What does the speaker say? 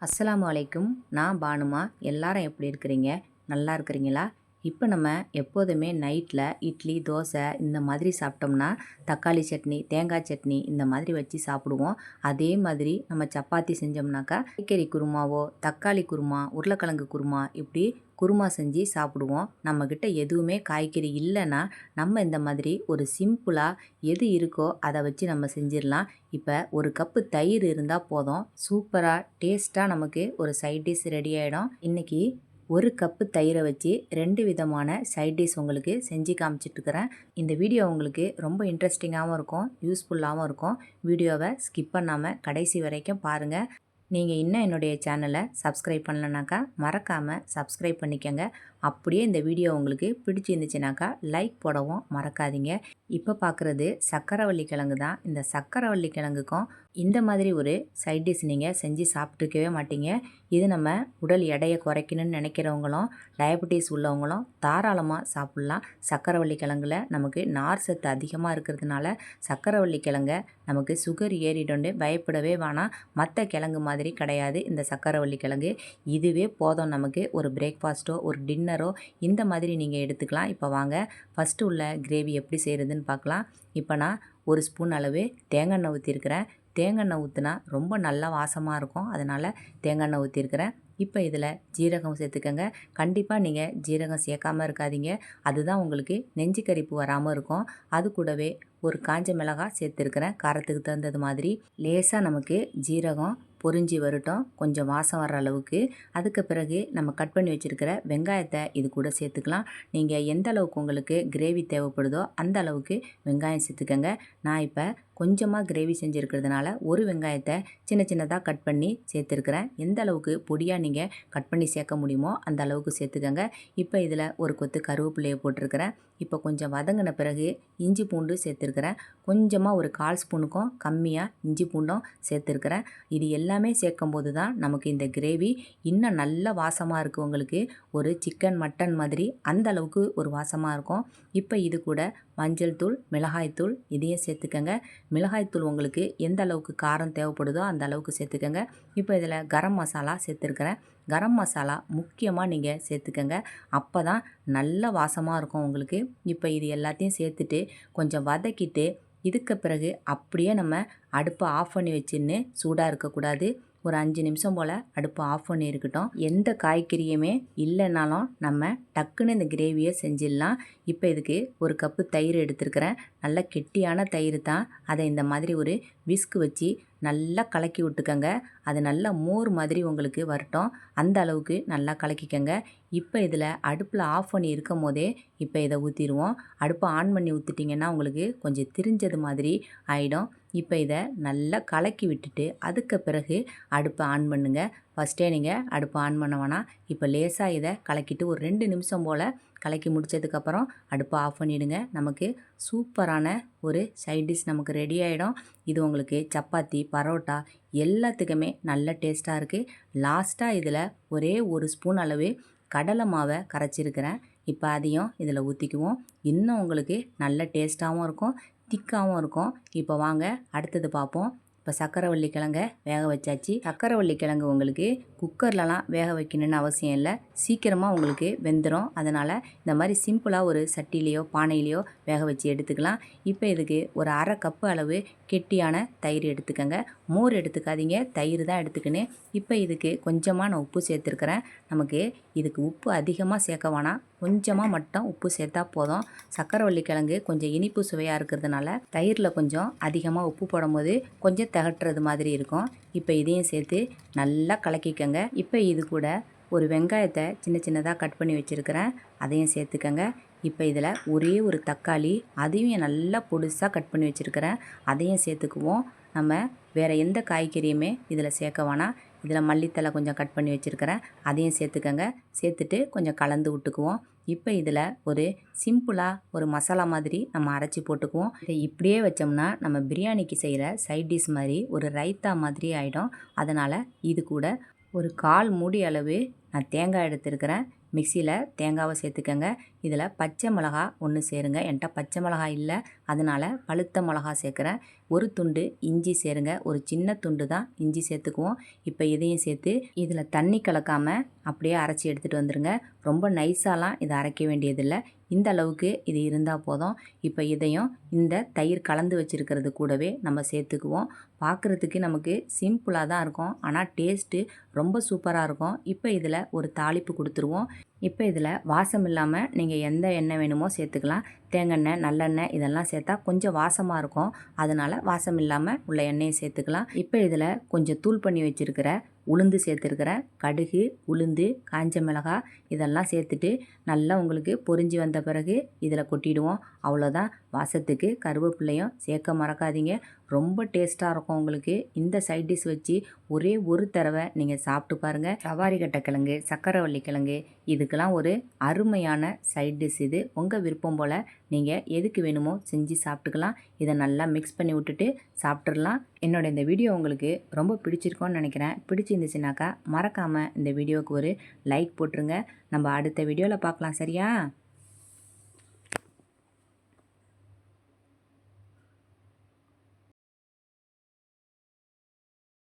அஸ்லாம் வலைக்கும் நான் பானுமா. எல்லாரும் எப்படி இருக்கிறீங்க? நல்லா இருக்கிறீங்களா? இப்போ நம்ம எப்போதுமே நைட்டில் இட்லி தோசை இந்த மாதிரி சாப்பிட்டோம்னா தக்காளி சட்னி தேங்காய் சட்னி இந்த மாதிரி வச்சு சாப்பிடுவோம். அதே மாதிரி நம்ம சப்பாத்தி செஞ்சோம்னாக்கா காய்கறி குருமாவோ தக்காளி குருமா உருளைக்கிழங்கு குருமா இப்படி குருமா செஞ்சு சாப்பிடுவோம். நம்மக்கிட்ட எதுவுமே காய்கறி இல்லைன்னா நம்ம இந்த மாதிரி ஒரு சிம்பிளாக எது இருக்கோ அதை வச்சு நம்ம செஞ்சிடலாம். இப்போ ஒரு கப்பு தயிர் இருந்தால் போதும். சூப்பராக டேஸ்ட்டாக நமக்கு ஒரு சைட் டிஷ் ரெடி ஆகிடும் இன்றைக்கி ஒரு கப்பு தயிரை வச்சு ரெண்டு விதமான சைட் டிஷ் உங்களுக்கு செஞ்சு காமிச்சிட்ருக்கிறேன் இந்த வீடியோ உங்களுக்கு ரொம்ப இன்ட்ரெஸ்டிங்காகவும் இருக்கும் யூஸ்ஃபுல்லாகவும் இருக்கும். வீடியோவை ஸ்கிப் பண்ணாமல் கடைசி வரைக்கும் பாருங்கள் நீங்கள் இன்னும் என்னுடைய சேனலை சப்ஸ்கிரைப் பண்ணலனாக்கா மறக்காமல் சப்ஸ்கிரைப் பண்ணிக்கோங்க. அப்படியே இந்த வீடியோ உங்களுக்கு பிடிச்சிருந்துச்சுனாக்கா லைக் போடவும் மறக்காதீங்க. இப்போ பார்க்குறது சக்கரவள்ளி கிழங்கு தான். இந்த சக்கரவள்ளி கிழங்குக்கும் இந்த மாதிரி ஒரு சைட் டிஷ் நீங்கள் செஞ்சு சாப்பிட்ருக்கவே மாட்டீங்க. இது நம்ம உடல் எடையை குறைக்கணும்னு நினைக்கிறவங்களும் டயபெட்டிஸ் உள்ளவங்களும் தாராளமாக சாப்பிட்லாம். சக்கரவள்ளி கிழங்குல நமக்கு நார் சத்து அதிகமாக இருக்கிறதுனால சக்கரவள்ளி கிழங்க நமக்கு சுகர் ஏறிடுண்டு பயப்படவே வேணாம். மற்ற கிழங்கு மாதிரி கிடையாது இந்த சக்கரவள்ளி கிழங்கு. இதுவே போதும் நமக்கு ஒரு பிரேக்ஃபாஸ்ட்டோ ஒரு டின்னரோ இந்த மாதிரி நீங்கள் எடுத்துக்கலாம். இப்போ வாங்க ஃபஸ்ட்டு உள்ள கிரேவி எப்படி செய்கிறதுன்னு பார்க்கலாம். இப்போ நான் ஒரு ஸ்பூன் அளவு தேங்காய் எண்ணெய் ஊற்றிருக்கிறேன் தேங்காய் ஊற்றினா ரொம்ப நல்லா வாசமாக இருக்கும். அதனால் தேங்காய் எண்ணெய் ஊற்றிருக்கிறேன் இப்போ இதில் ஜீரகம் சேர்த்துக்கோங்க. கண்டிப்பாக நீங்கள் ஜீரகம் சேர்க்காமல் இருக்காதீங்க. அதுதான் உங்களுக்கு நெஞ்சு கரிப்பு வராமல் இருக்கும். அது கூடவே ஒரு காஞ்ச மிளகாய் சேர்த்துருக்கிறேன். காரத்துக்கு தகுந்தது மாதிரி. லேசாக நமக்கு ஜீரகம் பொறிஞ்சி வரட்டும். கொஞ்சம் வாசம் வர அளவுக்கு. அதுக்கு பிறகு நம்ம கட் பண்ணி வச்சுருக்கிற வெங்காயத்தை இது கூட சேர்த்துக்கலாம். நீங்கள் எந்த அளவுக்கு உங்களுக்கு கிரேவி தேவைப்படுதோ அந்த அளவுக்கு வெங்காயம் சேர்த்துக்கோங்க. நான் இப்போ கொஞ்சமாக கிரேவி செஞ்சுருக்கிறதுனால ஒரு வெங்காயத்தை சின்ன சின்னதாக கட் பண்ணி சேர்த்துருக்குறேன். எந்த அளவுக்கு பொடியாக நீங்கள் கட் பண்ணி சேர்க்க முடியுமோ அந்த அளவுக்கு சேர்த்துக்கோங்க. இப்போ இதில் ஒரு கொத்து கருவேப்பிலையை போட்டிருக்கிறேன். இப்போ கொஞ்சம் வதங்கின பிறகு இஞ்சி பூண்டு சேர்த்துருக்குறேன். கொஞ்சமாக ஒரு கால் ஸ்பூனுக்கும் கம்மியாக இஞ்சி பூண்டும் சேர்த்துருக்குறேன். இது எல்லாமே சேர்க்கும் போது தான் நமக்கு இந்த கிரேவி இன்னும் நல்ல வாசமாக இருக்குது உங்களுக்கு ஒரு சிக்கன் மட்டன் மாதிரி அந்த அளவுக்கு ஒரு வாசமாக இருக்கும். இப்போ இது கூட மஞ்சள் தூள் மிளகாய்த்தூள் இதையும் சேர்த்துக்கங்க. மிளகாய்த்தூள் உங்களுக்கு எந்த அளவுக்கு காரம் தேவைப்படுதோ அந்த அளவுக்கு சேர்த்துக்கங்க. இப்போ இதில் கரம் மசாலா சேர்த்துருக்குறேன். கரம் மசாலா முக்கியமாக நீங்கள் சேர்த்துக்கங்க. அப்போ தான் நல்ல வாசமாக இருக்கும் உங்களுக்கு. இப்போ இது எல்லாத்தையும் சேர்த்துட்டு கொஞ்சம் வதக்கிட்டு இதுக்கு பிறகு அப்படியே நம்ம அடுப்பை ஆஃப் பண்ணி வச்சுன்னு சூடாக இருக்கக்கூடாது. ஒரு அஞ்சு நிமிஷம் போல் அடுப்பை ஆஃப் பண்ணி இருக்கட்டும். எந்த காய்கறியுமே இல்லைனாலும் நம்ம டக்குன்னு இந்த கிரேவியை செஞ்சிடலாம். இப்போ இதுக்கு ஒரு கப்பு தயிர் எடுத்துருக்கிறேன். நல்ல கெட்டியான தயிர் தான். அதை இந்த மாதிரி ஒரு விஸ்கு வச்சு நல்லா கலக்கி விட்டுக்கங்க. அது நல்லா மோர் மாதிரி உங்களுக்கு வரட்டும். அந்த அளவுக்கு நல்லா கலக்கிக்கங்க. இப்போ இதில் அடுப்பில் ஆஃப் பண்ணி இருக்கும் போதே இப்போ இதை ஊற்றிடுவோம். அடுப்பை ஆன் பண்ணி ஊற்றிட்டிங்கன்னா உங்களுக்கு கொஞ்சம் திரிஞ்சது மாதிரி ஆகிடும் இப்போ இதை நல்லா கலக்கி விட்டுட்டு அதுக்கு பிறகு அடுப்பை ஆன் பண்ணுங்கள் ஃபஸ்ட்டே நீங்கள் அடுப்பை ஆன் பண்ண வேணாம். இப்போ லேசாக இதை கலக்கிட்டு ஒரு ரெண்டு நிமிஷம் போல் கலக்கி முடித்ததுக்கப்புறம் அடுப்பை ஆஃப் பண்ணிவிடுங்க நமக்கு சூப்பரான ஒரு சைட் டிஷ் நமக்கு ரெடி ஆகிடும் இது உங்களுக்கு சப்பாத்தி பரோட்டா எல்லாத்துக்குமே நல்ல டேஸ்ட்டாக இருக்குது. லாஸ்ட்டாக இதில் ஒரே ஒரு ஸ்பூன் அளவு கடலை மாவை கரைச்சிருக்கிறேன். இப்போ அதையும் இதில் ஊற்றிக்குவோம் இன்னும் உங்களுக்கு நல்ல டேஸ்ட்டாகவும் இருக்கும் திக்காகவும் இருக்கும். இப்போ வாங்க அடுத்தது பார்ப்போம். இப்போ சக்கரவள்ளி கிழங்க வேக வச்சாச்சு. சக்கரவள்ளி கிழங்கு உங்களுக்கு குக்கர்லலாம் வேக வைக்கணும்னு அவசியம் இல்லை. சீக்கிரமாக உங்களுக்கு வெந்துடும் அதனால் இந்த மாதிரி சிம்பிளாக ஒரு சட்டிலேயோ பானையிலையோ வேக வச்சு எடுத்துக்கலாம். இப்போ இதுக்கு ஒரு அரை கப்பு அளவு கெட்டியான தயிர் எடுத்துக்கோங்க. மோர் எடுத்துக்காதீங்க. தயிர் தான் எடுத்துக்கின்னு இப்போ இதுக்கு கொஞ்சமாக நான் உப்பு சேர்த்துருக்குறேன். நமக்கு இதுக்கு உப்பு அதிகமாக சேர்க்க வேணாம். கொஞ்சமாக மட்டும் உப்பு சேர்த்தா போதும். சக்கரவள்ளி கிழங்கு கொஞ்சம் இனிப்பு சுவையாக இருக்கிறதுனால தயிரில் கொஞ்சம் அதிகமாக உப்பு போடும்போது கொஞ்சம் திகட்டுறது மாதிரி இருக்கும். இப்போ இதையும் சேர்த்து நல்லா கலக்கிக்கங்க. இப்போ இது கூட ஒரு வெங்காயத்தை சின்ன சின்னதாக கட் பண்ணி வச்சுருக்கிறேன். அதையும் சேர்த்துக்கங்க. இப்போ இதில் ஒரே ஒரு தக்காளி அதையும் நல்லா பொடுசாக கட் பண்ணி வச்சுருக்கிறேன். அதையும் சேர்த்துக்குவோம். நம்ம வேறு எந்த காய்கறியுமே இதில் சேர்க்க வேணாம். இதில் மல்லித்தலை கொஞ்சம் கட் பண்ணி வச்சுருக்கிறேன். அதையும் சேர்த்துக்கங்க. சேர்த்துட்டு கொஞ்சம் கலந்து விட்டுக்குவோம். இப்போ இதில் ஒரு சிம்பிளாக ஒரு மசாலா மாதிரி நம்ம அரைச்சி போட்டுக்குவோம். இதை இப்படியே வச்சோம்னா நம்ம பிரியாணிக்கு செய்கிற சைட் டிஷ் மாதிரி ஒரு ரைத்தா மாதிரி ஆகிடும் அதனால் இது கூட ஒரு கால் மூடி அளவு நான் தேங்காய் எடுத்துருக்கிறேன். மிக்சியில் தேங்காவை சேர்த்துக்கங்க. இதில் பச்சை மிளகா ஒன்று சேருங்க. என்கிட்ட பச்சை மிளகா இல்லை. அதனால் பழுத்த மிளகா சேர்க்குறேன். ஒரு துண்டு இஞ்சி சேருங்க. ஒரு சின்ன துண்டு தான் இஞ்சி சேர்த்துக்குவோம். இப்போ இதையும் சேர்த்து இதில் தண்ணி கலக்காமல் அப்படியே அரைச்சி எடுத்துகிட்டு வந்துடுங்க ரொம்ப நைஸாலாம் இதை அரைக்க வேண்டியதில்லை. இந்த அளவுக்கு இது இருந்தால் போதும். இப்போ இதையும் இந்த தயிர் கலந்து வச்சுருக்கிறது கூடவே நம்ம சேர்த்துக்குவோம். பார்க்குறதுக்கு நமக்கு சிம்பிளாக தான் இருக்கும். ஆனால் டேஸ்ட்டு ரொம்ப சூப்பராக இருக்கும். இப்போ இதில் ஒரு தாளிப்பு கொடுத்துருவோம். இப்போ இதில் வாசம் இல்லாமல் நீங்கள் நீங்கள் எந்த எண்ணெய் வேணுமோ சேர்த்துக்கலாம். தேங்காய் நல்லெண்ணெய் இதெல்லாம் சேர்த்தா கொஞ்சம் வாசமாக இருக்கும். அதனால் வாசம் இல்லாமல் உள்ள எண்ணெயை சேர்த்துக்கலாம். இப்போ இதில் கொஞ்சம் தூள் பண்ணி வச்சுருக்கிற உளுந்து சேர்த்துருக்கிற கடுகு உளுந்து காஞ்ச மிளகாய் இதெல்லாம் சேர்த்துட்டு நல்லா உங்களுக்கு பொரிஞ்சு வந்த பிறகு இதில் கொட்டிடுவோம். அவ்வளோதான் வாசத்துக்கு கருவேப்பிள்ளையும் சேர்க்க மறக்காதீங்க. ரொம்ப டேஸ்ட்டாக இருக்கும் உங்களுக்கு. இந்த சைட் டிஷ் வச்சு ஒரே ஒரு தடவை நீங்கள் சாப்பிட்டு பாருங்கள் சவாரி கட்டை கிழங்கு சக்கரவள்ளி கிழங்கு இதுக்கெல்லாம் ஒரு அருமையான சைட் டிஷ் இது. உங்கள் விருப்பம் போல் நீங்கள் எதுக்கு வேணுமோ செஞ்சு சாப்பிட்டுக்கலாம். இதை நல்லா மிக்ஸ் பண்ணி விட்டுட்டு சாப்பிட்றலாம் என்னோட இந்த வீடியோ உங்களுக்கு ரொம்ப பிடிச்சிருக்கோன்னு நினைக்கிறேன். பிடிச்சிருந்துச்சுனாக்கா மறக்காமல் இந்த வீடியோவுக்கு ஒரு லைக் போட்டுருங்க. நம்ம அடுத்த வீடியோவில் பார்க்கலாம் சரியா?